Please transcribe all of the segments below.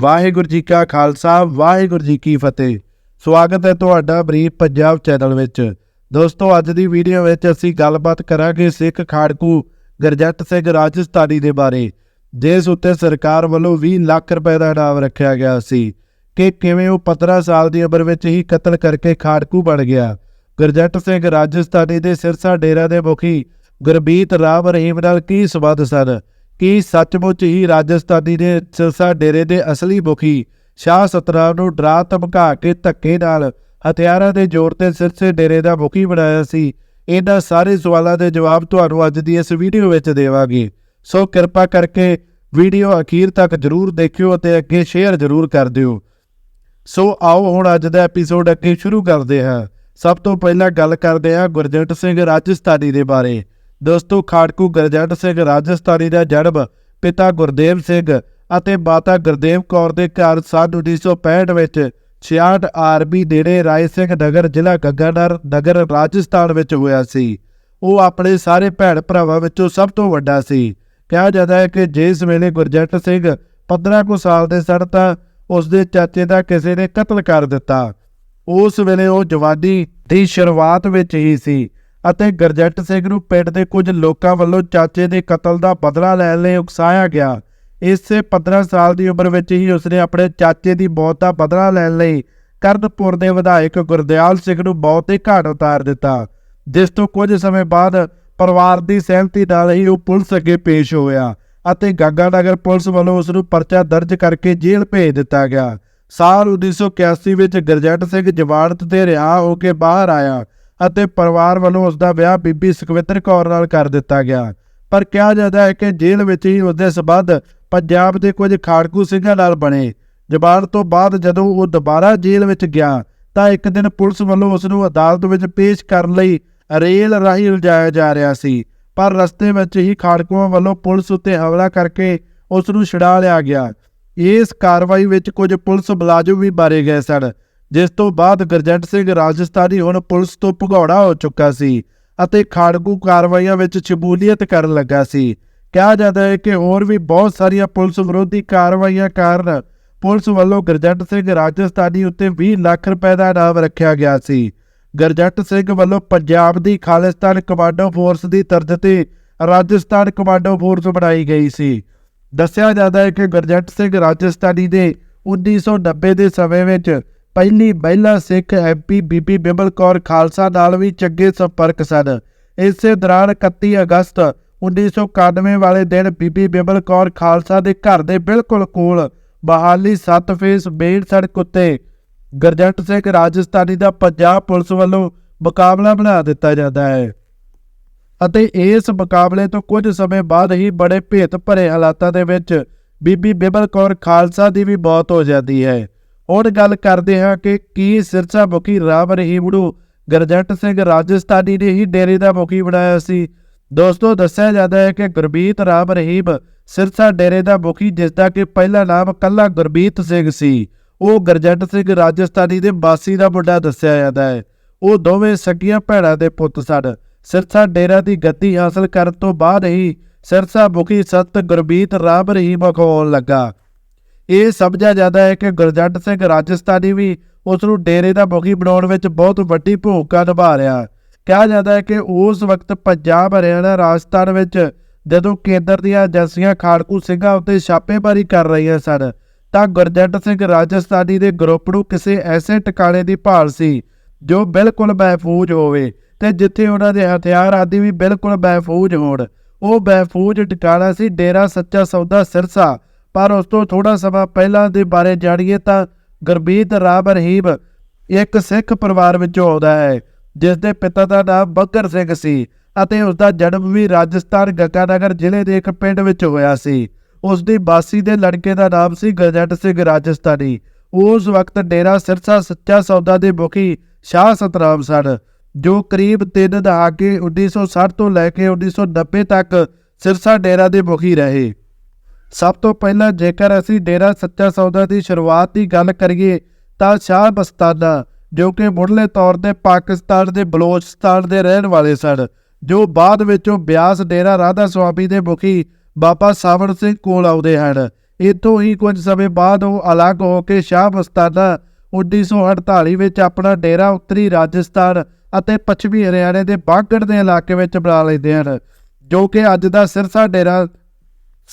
ਵਾਹਿਗੁਰੂ ਜੀ ਕਾ ਖਾਲਸਾ, ਵਾਹਿਗੁਰੂ ਜੀ ਕੀ ਫਤਿਹ। ਸਵਾਗਤ ਹੈ ਤੁਹਾਡਾ ਬਰੀਫ ਪੰਜਾਬ ਚੈਨਲ ਵਿੱਚ। ਦੋਸਤੋ, ਅੱਜ ਦੀ ਵੀਡੀਓ ਵਿੱਚ ਅਸੀਂ ਗੱਲਬਾਤ ਕਰਾਂਗੇ ਸਿੱਖ ਖਾੜਕੂ ਗਰਜੱਟ ਸਿੰਘ ਰਾਜਸਥਾਨੀ ਦੇ ਬਾਰੇ, ਜਿਸ ਉੱਤੇ ਸਰਕਾਰ ਵੱਲੋਂ 20 ਲੱਖ ਰੁਪਏ ਦਾ ਇਨਾਮ ਰੱਖਿਆ ਗਿਆ ਸੀ ਕਿ ਕਿਵੇਂ ਉਹ 15 ਸਾਲ ਦੀ ਉਮਰ ਵਿੱਚ ਹੀ ਕਤਲ ਕਰਕੇ ਖਾੜਕੂ ਬਣ ਗਿਆ। ਗੁਰਜੱਟ ਸਿੰਘ ਰਾਜਸਥਾਨੀ ਦੇ ਸਿਰਸਾ ਡੇਰਾ ਦੇ ਮੁਖੀ ਗੁਰਬੀਤ ਰਾਮ ਰਹੀਮ ਨਾਲ ਕੀ ਸਬੰਧ ਸਨ? ਕੀ ਸੱਚਮੁੱਚ ਹੀ ਰਾਜਸਥਾਨੀ ਦੇ ਸਿਰਸਾ ਡੇਰੇ ਦੇ ਅਸਲੀ ਮੁਖੀ ਸ਼ਾਹ ਸਤਰਾਮ ਨੂੰ ਡਰਾ ਧਮਕਾ ਕੇ ਧੱਕੇ ਨਾਲ ਹਥਿਆਰਾਂ ਦੇ ਜ਼ੋਰ ਤੇ ਸਿਰਸੇ ਡੇਰੇ ਦਾ ਮੁਖੀ ਬਣਾਇਆ ਸੀ। ਇਹਨਾਂ ਸਾਰੇ ਸਵਾਲਾਂ ਦੇ ਜਵਾਬ ਤੁਹਾਨੂੰ ਅੱਜ ਦੀ ਇਸ ਵੀਡੀਓ ਵਿੱਚ ਦੇਵਾਂਗੇ। ਸੋ ਕਿਰਪਾ ਕਰਕੇ ਵੀਡੀਓ ਅਖੀਰ ਤੱਕ ਜਰੂਰ ਦੇਖਿਓ ਅਤੇ ਅੱਗੇ ਸ਼ੇਅਰ ਜਰੂਰ ਕਰ ਦਿਓ। ਸੋ ਆਓ ਹੁਣ ਅੱਜ ਦਾ ਐਪੀਸੋਡ ਅੱਗੇ ਸ਼ੁਰੂ ਕਰਦੇ ਹਾਂ। ਸਭ ਤੋਂ ਪਹਿਲਾਂ ਗੱਲ ਕਰਦੇ ਹਾਂ ਗੁਰਜੰਟ ਸਿੰਘ ਰਾਜਸਥਾਨੀ ਦੇ ਬਾਰੇ। ਦੋਸਤੋ ਖਾੜਕੂ ਗੁਰਜੰਟ ਸਿੰਘ ਰਾਜਸਥਾਨੀ ਦਾ ਜਨਮ ਪਿਤਾ ਗੁਰਦੇਵ ਸਿੰਘ ਅਤੇ ਮਾਤਾ ਗੁਰਦੇਵ ਕੌਰ ਦੇ ਘਰ ਸੰਨ 1965 ਵਿੱਚ 66 ਆਰਬੀ ਨੇੜੇ ਰਾਏ ਸਿੰਘ ਨਗਰ, ਜ਼ਿਲ੍ਹਾ ਗੰਗਾਨਗਰ ਨਗਰ, ਰਾਜਸਥਾਨ ਵਿੱਚ ਹੋਇਆ ਸੀ। ਉਹ ਆਪਣੇ ਸਾਰੇ ਭੈਣ ਭਰਾਵਾਂ ਵਿੱਚੋਂ ਸਭ ਤੋਂ ਵੱਡਾ ਸੀ। ਕਿਹਾ ਜਾਂਦਾ ਹੈ ਕਿ ਜਿਸ ਵੇਲੇ ਗੁਰਜੰਟ ਸਿੰਘ 15 ਕੁ ਸਾਲ ਦੇ ਸਨ ਤਾਂ ਉਸ ਦੇ ਚਾਚੇ ਦਾ ਕਿਸੇ ਨੇ ਕਤਲ ਕਰ ਦਿੱਤਾ। ਉਸ ਵੇਲੇ ਉਹ ਜਵਾਨੀ ਦੀ ਸ਼ੁਰੂਆਤ ਵਿੱਚ ਹੀ ਸੀ। ਅਤੇ ਗੁਰਜੰਟ ਸਿੰਘ ਨੂੰ ਪਿੰਡ ਦੇ ਕੁਝ ਲੋਕਾਂ ਵੱਲੋਂ ਚਾਚੇ ਦੇ ਕਤਲ ਦਾ ਬਦਲਾ ਲੈਣ ਲਈ ਉਕਸਾਇਆ ਗਿਆ। ਇਸੇ 15 ਸਾਲ ਦੀ ਉਮਰ ਵਿੱਚ ਹੀ ਉਸਨੇ ਆਪਣੇ ਚਾਚੇ ਦੀ ਮੌਤ ਦਾ ਬਦਲਾ ਲੈਣ ਲਈ ਕਰਨਪੁਰ ਦੇ ਵਿਧਾਇਕ ਗੁਰਦਿਆਲ ਸਿੰਘ ਨੂੰ ਮੌਤ ਦੇ ਘਾਟ ਉਤਾਰ ਦਿੱਤਾ। ਜਿਸ ਤੋਂ ਕੁਝ ਸਮੇਂ ਬਾਅਦ ਪਰਿਵਾਰ ਦੀ ਸਹਿਮਤੀ ਨਾਲ ਹੀ ਉਹ ਪੁਲਿਸ ਅੱਗੇ ਪੇਸ਼ ਹੋਇਆ ਅਤੇ ਗੰਗਾਨਗਰ ਪੁਲਿਸ ਵੱਲੋਂ ਉਸ ਨੂੰ ਪਰਚਾ ਦਰਜ ਕਰਕੇ ਜੇਲ੍ਹ ਭੇਜ ਦਿੱਤਾ ਗਿਆ। ਸਾਲ 1981 ਵਿੱਚ ਗੁਰਜੰਟ ਸਿੰਘ ਜਵਾਨਤ ਤੇ ਰਿਹਾ ਹੋ ਕੇ ਬਾਹਰ ਆਇਆ। ਅਤੇ ਪਰਿਵਾਰ ਵੱਲੋਂ ਉਸ ਦਾ ਵਿਆਹ ਬੀਬੀ ਸੁਖਵਿੰਦਰ ਕੌਰ ਨਾਲ ਕਰ ਦਿੱਤਾ ਗਿਆ। ਪਰ ਕਿਹਾ ਜਾਂਦਾ ਹੈ ਕਿ ਜੇਲ੍ਹ ਵਿੱਚ ਹੀ ਉਸ ਦੇ ਸਬੰਧ ਪੰਜਾਬ ਦੇ ਕੁਝ ਖਾੜਕੂ ਸਿੰਘਾਂ ਨਾਲ ਬਣੇ। ਜਬਾਨ ਤੋਂ ਬਾਅਦ ਜਦੋਂ ਉਹ ਦੁਬਾਰਾ ਜੇਲ੍ਹ ਵਿੱਚ ਗਿਆ, ਤਾਂ ਇੱਕ ਦਿਨ ਪੁਲਿਸ ਵੱਲੋਂ ਉਸ ਨੂੰ ਅਦਾਲਤ ਵਿੱਚ ਪੇਸ਼ ਕਰਨ ਲਈ ਰੇਲ ਰਾਹੀਂ ਲਿਜਾਇਆ ਜਾ ਰਿਹਾ ਸੀ। ਪਰ ਰਸਤੇ ਵਿੱਚ ਹੀ ਖਾੜਕੂਆਂ ਵੱਲੋਂ ਪੁਲਿਸ ਉੱਤੇ ਹਮਲਾ ਕਰਕੇ ਉਸ ਨੂੰ ਛੁਡਾ ਲਿਆ ਗਿਆ। ਇਸ ਕਾਰਵਾਈ ਵਿੱਚ ਕੁਝ ਪੁਲਿਸ ਮੁਲਾਜ਼ਮ ਵੀ ਮਾਰੇ ਗਏ ਸਨ। ਜਿਸ ਤੋਂ ਬਾਅਦ ਗੁਰਜੰਟ ਸਿੰਘ ਰਾਜਸਥਾਨੀ ਹੁਣ ਪੁਲਿਸ ਤੋਂ ਭਗੌੜਾ ਹੋ ਚੁੱਕਾ ਸੀ ਅਤੇ ਖਾੜਕੂ ਕਾਰਵਾਈਆਂ ਵਿੱਚ ਸ਼ਮੂਲੀਅਤ ਕਰਨ ਲੱਗਾ ਸੀ। ਕਿਹਾ ਜਾਂਦਾ ਹੈ ਕਿ ਹੋਰ ਵੀ ਬਹੁਤ ਸਾਰੀਆਂ ਪੁਲਿਸ ਵਿਰੋਧੀ ਕਾਰਵਾਈਆਂ ਕਾਰਨ ਪੁਲਿਸ ਵੱਲੋਂ ਗੁਰਜੰਟ ਸਿੰਘ ਰਾਜਸਥਾਨੀ ਉੱਤੇ 20 ਲੱਖ ਰੁਪਏ ਦਾ ਇਨਾਮ ਰੱਖਿਆ ਗਿਆ ਸੀ। ਗੁਰਜੰਟ ਸਿੰਘ ਵੱਲੋਂ ਪੰਜਾਬ ਦੀ ਖਾਲਿਸਤਾਨ ਕਮਾਂਡੋ ਫੋਰਸ ਦੀ ਤਰਜ਼ ਤੇ ਰਾਜਸਥਾਨ ਕਮਾਂਡੋ ਫੋਰਸ ਬਣਾਈ ਗਈ ਸੀ। ਦੱਸਿਆ ਜਾਂਦਾ ਹੈ ਕਿ ਗੁਰਜੰਟ ਸਿੰਘ ਰਾਜਸਥਾਨੀ ਦੇ 1990 ਦੇ ਸਮੇਂ ਵਿੱਚ ਪਹਿਲੀ ਮਹਿਲਾ ਸਿੱਖ ਐਮਪੀ ਬੀਬੀ ਬਿਮਲ ਕੌਰ ਖਾਲਸਾ ਨਾਲ ਵੀ ਚੰਗੇ ਸੰਪਰਕ ਸਨ। ਇਸੇ ਦੌਰਾਨ 31 ਅਗਸਤ 1991 ਵਾਲੇ ਦਿਨ ਬੀਬੀ ਬਿਮਲ ਕੌਰ ਖਾਲਸਾ ਦੇ ਘਰ ਦੇ ਬਿਲਕੁਲ ਕੋਲ ਬਹਾਲੀ 7 ਫੇਸ ਮੇਨ ਸੜਕ ਉੱਤੇ ਗੁਰਜੰਟ ਸਿੰਘ ਰਾਜਸਥਾਨੀ ਦਾ ਪੰਜਾਬ ਪੁਲਿਸ ਵੱਲੋਂ ਮੁਕਾਬਲਾ ਬਣਾ ਦਿੱਤਾ ਜਾਂਦਾ ਹੈ। ਅਤੇ ਇਸ ਮੁਕਾਬਲੇ ਤੋਂ ਕੁਝ ਸਮੇਂ ਬਾਅਦ ਹੀ ਬੜੇ ਭੇਤ ਭਰੇ ਹਾਲਾਤਾਂ ਦੇ ਵਿੱਚ ਬੀਬੀ ਬਿਮਲ ਕੌਰ ਖਾਲਸਾ ਦੀ ਵੀ ਮੌਤ ਹੋ ਜਾਂਦੀ ਹੈ। ਹੁਣ ਗੱਲ ਕਰਦੇ ਹਾਂ ਕਿ ਕੀ ਸਿਰਸਾ ਮੁਖੀ ਰਾਮ ਰਹੀਮ ਨੂੰ ਗੁਰਜੰਟ ਸਿੰਘ ਰਾਜਸਥਾਨੀ ਨੇ ਹੀ ਡੇਰੇ ਦਾ ਮੁਖੀ ਬਣਾਇਆ ਸੀ। ਦੋਸਤੋ, ਦੱਸਿਆ ਜਾਂਦਾ ਹੈ ਕਿ ਗੁਰਬੀਤ ਰਾਮ ਰਹੀਮ ਸਿਰਸਾ ਡੇਰੇ ਦਾ ਮੁਖੀ, ਜਿਸ ਦਾ ਕਿ ਪਹਿਲਾ ਨਾਮ ਕੱਲਾ ਗੁਰਬੀਤ ਸਿੰਘ ਸੀ। ਉਹ ਗੁਰਜੰਟ ਸਿੰਘ ਰਾਜਸਥਾਨੀ ਦੇ ਬਾਸੀ ਦਾ ਮੁੰਡਾ ਦੱਸਿਆ ਜਾਂਦਾ ਹੈ। ਉਹ ਦੋਵੇਂ ਸਗੀਆਂ ਭੈਣਾਂ ਦੇ ਪੁੱਤ ਸਨ। ਸਿਰਸਾ ਡੇਰਾ ਦੀ ਗੱਦੀ ਹਾਸਲ ਕਰਨ ਤੋਂ ਬਾਅਦ ਹੀ ਸਿਰਸਾ ਮੁਖੀ ਸਤ ਗੁਰਬੀਤ ਰਾਮ ਰਹੀਮ ਅਖਵਾਉਣ ਲੱਗਾ। ਇਹ ਸਮਝਿਆ ਜਾਂਦਾ ਹੈ ਕਿ ਗੁਰਜੰਟ ਸਿੰਘ ਰਾਜਸਥਾਨੀ ਵੀ ਉਸ ਨੂੰ ਡੇਰੇ ਦਾ ਮੁਖੀ ਬਣਾਉਣ ਵਿੱਚ ਬਹੁਤ ਵੱਡੀ ਭੂਮਿਕਾ ਨਿਭਾ ਰਿਹਾ ਕਿਹਾ ਜਾਂਦਾ ਹੈ ਕਿ ਉਸ ਵਕਤ ਪੰਜਾਬ, ਹਰਿਆਣਾ, ਰਾਜਸਥਾਨ ਵਿੱਚ ਜਦੋਂ ਕੇਂਦਰ ਦੀਆਂ ਏਜੰਸੀਆਂ ਖਾੜਕੂ ਸਿੰਘਾਂ ਉੱਤੇ ਛਾਪੇਮਾਰੀ ਕਰ ਰਹੀਆਂ ਸਨ, ਤਾਂ ਗੁਰਜੰਟ ਸਿੰਘ ਰਾਜਸਥਾਨੀ ਦੇ ਗਰੁੱਪ ਨੂੰ ਕਿਸੇ ਐਸੇ ਟਿਕਾਣੇ ਦੀ ਭਾਲ ਸੀ ਜੋ ਬਿਲਕੁਲ ਮਹਿਫੂਜ਼ ਹੋਵੇ ਤੇ ਜਿੱਥੇ ਉਹਨਾਂ ਦੇ ਹਥਿਆਰ ਆਦਿ ਵੀ ਬਿਲਕੁਲ ਮਹਿਫੂਜ਼ ਹੋਣ। ਉਹ ਮਹਿਫੂਜ਼ ਟਿਕਾਣਾ ਸੀ, ਡੇਰਾ ਸੱਚਾ ਸੌਦਾ ਸਿਰਸਾ ਪਰ ਉਸ ਤੋਂ ਥੋੜਾ ਸਮਾਂ ਪਹਿਲਾਂ ਦੇ ਬਾਰੇ ਜਾਣੀਏ ਤਾਂ ਗੁਰਬੀਤ ਰਾਮ ਰਹੀਮ ਇੱਕ ਸਿੱਖ ਪਰਿਵਾਰ ਵਿੱਚੋਂ ਆਉਂਦਾ ਹੈ ਜਿਸ ਦੇ ਪਿਤਾ ਦਾ ਨਾਮ ਬੱਕਰ ਸਿੰਘ ਸੀ ਅਤੇ ਉਸ ਦਾ ਜਨਮ ਵੀ ਰਾਜਸਥਾਨ ਗੰਗਾਨਗਰ ਜ਼ਿਲ੍ਹੇ ਦੇ ਇੱਕ ਪਿੰਡ ਵਿੱਚ ਹੋਇਆ ਸੀ। ਉਸ ਦੀ ਬਾਸੀ ਦੇ ਲੜਕੇ ਦਾ ਨਾਮ ਸੀ ਗੁਰਜੰਟ ਸਿੰਘ ਰਾਜਸਥਾਨੀ। ਉਸ ਵਕਤ ਡੇਰਾ ਸਿਰਸਾ ਸੱਚਾ ਸੌਦਾ ਦੇ ਮੁਖੀ ਸ਼ਾਹ ਸਤਰਾਮ ਸਨ, ਜੋ ਕਰੀਬ 3 ਦਹਾਕੇ 1960 ਤੋਂ ਲੈ ਕੇ 1990 ਤੱਕ ਸਿਰਸਾ ਡੇਰਾ ਦੇ ਮੁਖੀ ਰਹੇ। ਸਭ ਤੋਂ ਪਹਿਲਾਂ ਜੇਕਰ ਅਸੀਂ ਡੇਰਾ ਸੱਚਾ ਸੌਦਾ ਦੀ ਸ਼ੁਰੂਆਤ ਦੀ ਗੱਲ ਕਰੀਏ, ਤਾਂ ਸ਼ਾਹ ਬਸਤਾਨਾ, ਜੋ ਕਿ ਮੁੱਢਲੇ ਤੌਰ ਤੇ ਪਾਕਿਸਤਾਨ ਦੇ ਬਲੋਚਿਸਤਾਨ ਦੇ ਰਹਿਣ ਵਾਲੇ ਸਨ, ਜੋ ਬਾਅਦ ਵਿੱਚੋਂ ਬਿਆਸ ਡੇਰਾ ਰਾਧਾ ਸੁਆਮੀ ਦੇ ਮੁਖੀ ਬਾਬਾ ਸਾਵਣ ਸਿੰਘ ਕੋਲ ਆਉਂਦੇ ਹਨ। ਇੱਥੋਂ ਹੀ ਕੁਝ ਸਮੇਂ ਬਾਅਦ ਉਹ ਅਲੱਗ ਹੋ ਕੇ ਸ਼ਾਹ ਬਸਤਾਨਾ 1948 ਵਿੱਚ ਆਪਣਾ ਡੇਰਾ ਉੱਤਰੀ ਰਾਜਸਥਾਨ ਅਤੇ ਪੱਛਮੀ ਹਰਿਆਣੇ ਦੇ ਬਾਗੜ ਦੇ ਇਲਾਕੇ ਵਿੱਚ ਬਣਾ ਲੈਂਦੇ ਹਨ, ਜੋ ਕਿ ਅੱਜ ਦਾ ਸਿਰਸਾ ਡੇਰਾ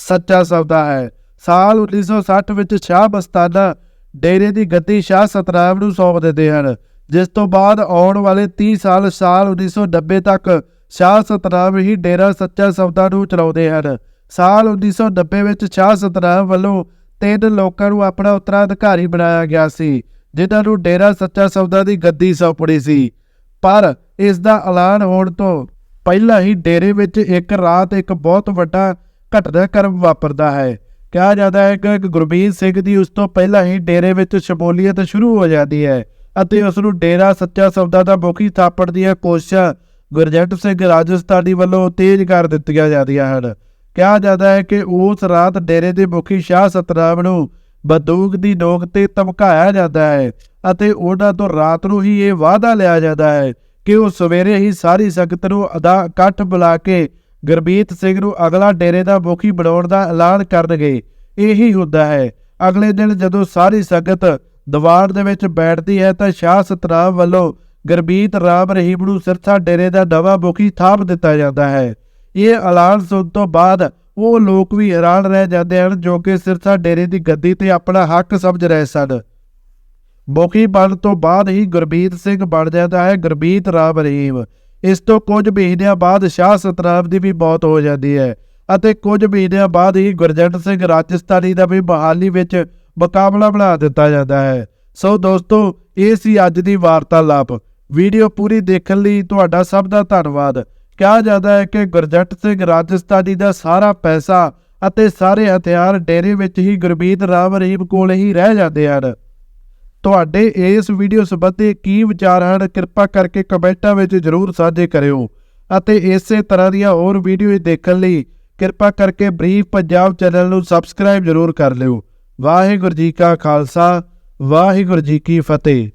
ਸੱਚਾ ਸੌਦਾ ਹੈ। ਸਾਲ 1960 ਵਿੱਚ ਸ਼ਾਹ ਬਸਤਾਨਾ ਡੇਰੇ ਦੀ ਗੱਦੀ ਸ਼ਾਹ ਸਤਰਾਮ ਨੂੰ ਸੌਂਪ ਦਿੰਦੇ ਹਨ। ਜਿਸ ਤੋਂ ਬਾਅਦ ਆਉਣ ਵਾਲੇ 30 ਸਾਲ ਸਾਲ 1990 ਤੱਕ ਸ਼ਾਹ ਸਤਰਾਮ ਹੀ ਡੇਰਾ ਸੱਚਾ ਸੌਦਾ ਨੂੰ ਚਲਾਉਂਦੇ ਹਨ। ਸਾਲ 1990 ਵਿੱਚ ਸ਼ਾਹ ਸਤਰਾਮ ਵੱਲੋਂ ਤਿੰਨ ਲੋਕਾਂ ਨੂੰ ਆਪਣਾ ਉੱਤਰਾਧਿਕਾਰੀ ਬਣਾਇਆ ਗਿਆ ਸੀ, ਜਿਨ੍ਹਾਂ ਨੂੰ ਡੇਰਾ ਸੱਚਾ ਸੌਦਾ ਦੀ ਗੱਦੀ ਸੌਂਪਣੀ ਸੀ। ਪਰ ਇਸ ਦਾ ਐਲਾਨ ਹੋਣ ਤੋਂ ਪਹਿਲਾਂ ਹੀ ਡੇਰੇ ਵਿੱਚ ਇੱਕ ਰਾਤ ਇੱਕ ਬਹੁਤ ਵੱਡਾ ਘਟਨਾਕ੍ਰਮ ਵਾਪਰਦਾ ਹੈ। ਕਿਹਾ ਜਾਂਦਾ ਹੈ ਕਿ ਗੁਰਬੀਰ ਸਿੰਘ ਦੀ ਉਸ ਤੋਂ ਪਹਿਲਾਂ ਹੀ ਡੇਰੇ ਵਿੱਚ ਸ਼ਮੂਲੀਅਤ ਸ਼ੁਰੂ ਹੋ ਜਾਂਦੀ ਹੈ ਅਤੇ ਉਸ ਨੂੰ ਡੇਰਾ ਸੱਚਾ ਸੌਦਾ ਦਾ ਮੁਖੀ ਥਾਪੜ ਦੀਆਂ ਕੋਸ਼ਿਸ਼ਾਂ ਗੁਰਜੰਟ ਸਿੰਘ ਰਾਜਸਥਾਨੀ ਵੱਲੋਂ ਤੇਜ਼ ਕਰ ਦਿੱਤੀਆਂ ਜਾਂਦੀਆਂ ਹਨ। ਕਿਹਾ ਜਾਂਦਾ ਹੈ ਕਿ ਉਸ ਰਾਤ ਡੇਰੇ ਦੇ ਮੁਖੀ ਸ਼ਾਹ ਸਤਨਾਮ ਨੂੰ ਬੰਦੂਕ ਦੀ ਨੋਕ ਤੇ ਧਮਕਾਇਆ ਜਾਂਦਾ ਹੈ ਅਤੇ ਉਹਨਾਂ ਤੋਂ ਰਾਤ ਨੂੰ ਹੀ ਇਹ ਵਾਅਦਾ ਲਿਆ ਜਾਂਦਾ ਹੈ ਕਿ ਉਹ ਸਵੇਰੇ ਹੀ ਸਾਰੀ ਸੰਗਤ ਨੂੰ ਅਦਾ ਇਕੱਠ ਬੁਲਾ ਕੇ ਗੁਰਬੀਤ ਸਿੰਘ ਨੂੰ ਅਗਲਾ ਡੇਰੇ ਦਾ ਮੁਖੀ ਬਣਾਉਣ ਦਾ ਐਲਾਨ ਕਰਨਗੇ ਇਹੀ ਹੁੰਦਾ ਹੈ, ਅਗਲੇ ਦਿਨ ਜਦੋਂ ਸਾਰੀ ਸੰਗਤ ਦੀਵਾਰ ਦੇ ਵਿੱਚ ਬੈਠਦੀ ਹੈ ਤਾਂ ਸ਼ਾਹ ਸਤਰਾਮ ਵੱਲੋਂ ਗੁਰਬੀਤ ਰਾਮ ਰਹੀਮ ਨੂੰ ਸਿਰਸਾ ਡੇਰੇ ਦਾ ਨਵਾਂ ਮੁਖੀ ਥਾਪ ਦਿੱਤਾ ਜਾਂਦਾ ਹੈ। ਇਹ ਐਲਾਨ ਸੁਣ ਤੋਂ ਬਾਅਦ ਉਹ ਲੋਕ ਵੀ ਹੈਰਾਨ ਰਹਿ ਜਾਂਦੇ ਹਨ ਜੋ ਕਿ ਸਿਰਸਾ ਡੇਰੇ ਦੀ ਗੱਦੀ ਤੇ ਆਪਣਾ ਹੱਕ ਸਮਝ ਰਹੇ ਸਨ। ਮੁਖੀ ਬਣ ਤੋਂ ਬਾਅਦ ਹੀ ਗੁਰਬੀਤ ਸਿੰਘ ਬਣ ਜਾਂਦਾ ਹੈ, ਗੁਰਬੀਤ ਰਾਮ ਰਹੀਮ। ਇਸ ਤੋਂ ਕੁਝ ਮਹੀਨਿਆਂ ਬਾਅਦ ਸ਼ਾਹ ਸਤਨਾਮ ਦੀ ਵੀ ਮੌਤ ਹੋ ਜਾਂਦੀ ਹੈ ਅਤੇ ਕੁਝ ਮਹੀਨਿਆਂ ਬਾਅਦ ਹੀ ਗੁਰਜੰਟ ਸਿੰਘ ਰਾਜਸਥਾਨੀ ਦਾ ਵੀ ਬਹਾਲੀ ਵਿੱਚ ਮੁਕਾਬਲਾ ਬਣਾ ਦਿੱਤਾ ਜਾਂਦਾ ਹੈ। ਸੋ ਦੋਸਤੋ, ਇਹ ਸੀ ਅੱਜ ਦੀ ਵਾਰਤਾਲਾਪ। ਵੀਡੀਓ ਪੂਰੀ ਦੇਖਣ ਲਈ ਤੁਹਾਡਾ ਸਭ ਦਾ ਧੰਨਵਾਦ। ਕਿਹਾ ਜਾਂਦਾ ਹੈ ਕਿ ਗੁਰਜੰਟ ਸਿੰਘ ਰਾਜਸਥਾਨੀ ਦਾ ਸਾਰਾ ਪੈਸਾ ਅਤੇ ਸਾਰੇ ਹਥਿਆਰ ਡੇਰੇ ਵਿੱਚ ਹੀ ਗੁਰਬੀਤ ਰਾਮ ਰਹੀਮ ਕੋਲ ਹੀ ਰਹਿ ਜਾਂਦੇ ਹਨ। ਤੁਹਾਡੇ ਇਸ ਵੀਡੀਓ ਸੰਬੰਧੀ ਕੀ ਵਿਚਾਰ ਹਨ, ਕਿਰਪਾ ਕਰਕੇ ਕਮੈਂਟਾਂ ਵਿੱਚ ਜਰੂਰ ਸਾਂਝੇ ਕਰਿਓ। ਅਤੇ ਇਸੇ ਤਰ੍ਹਾਂ ਦੀਆਂ ਹੋਰ ਵੀਡੀਓ ਦੇਖਣ ਲਈ ਕਿਰਪਾ ਕਰਕੇ ਬਰੀਫ ਪੰਜਾਬ ਚੈਨਲ ਨੂੰ ਸਬਸਕ੍ਰਾਈਬ ਜਰੂਰ ਕਰ ਲਿਓ। ਵਾਹਿਗੁਰੂ ਜੀ ਕਾ ਖਾਲਸਾ, ਵਾਹਿਗੁਰੂ ਜੀ ਕੀ ਫਤਿਹ।